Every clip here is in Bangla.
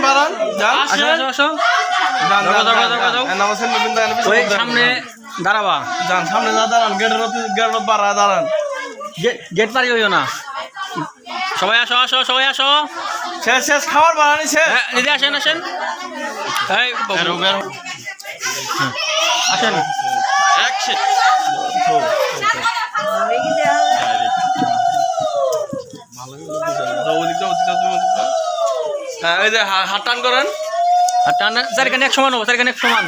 বাড়ান বাড়ান যান। আসো আসো। সামনে দাঁড়াবা। যান সামনে যা দাঁড়ান গেটের গেটের বাড়া দাঁড়ান। গেট পারি হইও না। সবাই আসো আসো সবাই আসো। শেষ শেষ খাবার বাড়ানি শেষ। হ্যাঁ, দিদি আসেন আসেন। এই বেরো, বেরো। আসেন। যাও, এই যে হাত টান করেন। আর টান চারিখানে এক সমান হব চারিখানে এক সমান।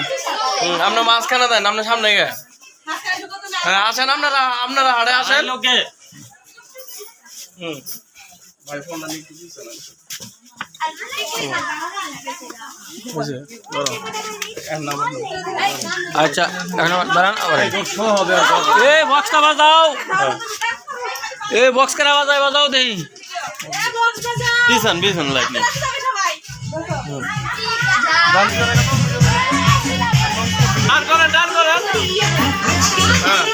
আপনার মাঝখানে দেন আপনার সামনে গে হ্যাঁ আসেন আপনারা আপনারা হাড়ে আসেন। হুম ভাই ফোনটা নিয়ে নাম আচ্ছা এখন আবার দাঁড়ান আবার এ বক্সটা বাজাও। এ বক্স করে বাজাও বাজাও দেই দিছেন দিছেন লাইট নিয়ে। ডান করেন ডান করেন হ্যাঁ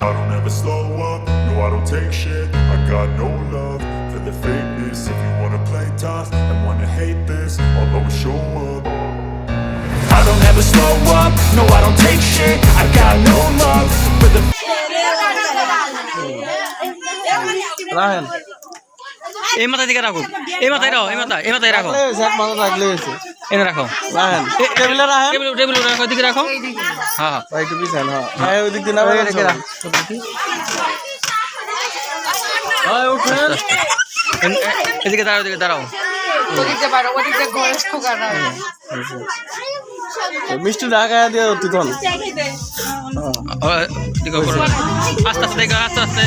I don't ever slow up, no I don't take shit I got no love for the fakeness If you wanna play tough and wanna hate this I'll always show up I don't ever slow up, no I don't take shit I got no love for the রাহেন এই মাথা দিকে রাখো এই মাথায় রাখো এই মাথা এই মাথায় রাখো রাখলে হয়েছে এক মাথা রাখলে হয়েছে এনে রাখো। টেবিলে রাহেন টেবিল টেবিল রাখো দিকে রাখো। হ্যাঁ হ্যাঁ। ভাই একটু পিছান হ্যাঁ। হ্যাঁ ওই দিক দিয়ে নামে রেখে রাখ। হ্যাঁ উঠেন। এদিকে দাঁড়াও এদিকে দাঁড়াও। ওদিকে পারো ওদিকে ঘরে ঢোকা না মিষ্টি ঢাকা দিয়ে তুই তখন এদিকে। আস্তে আস্তে আস্তে আস্তে।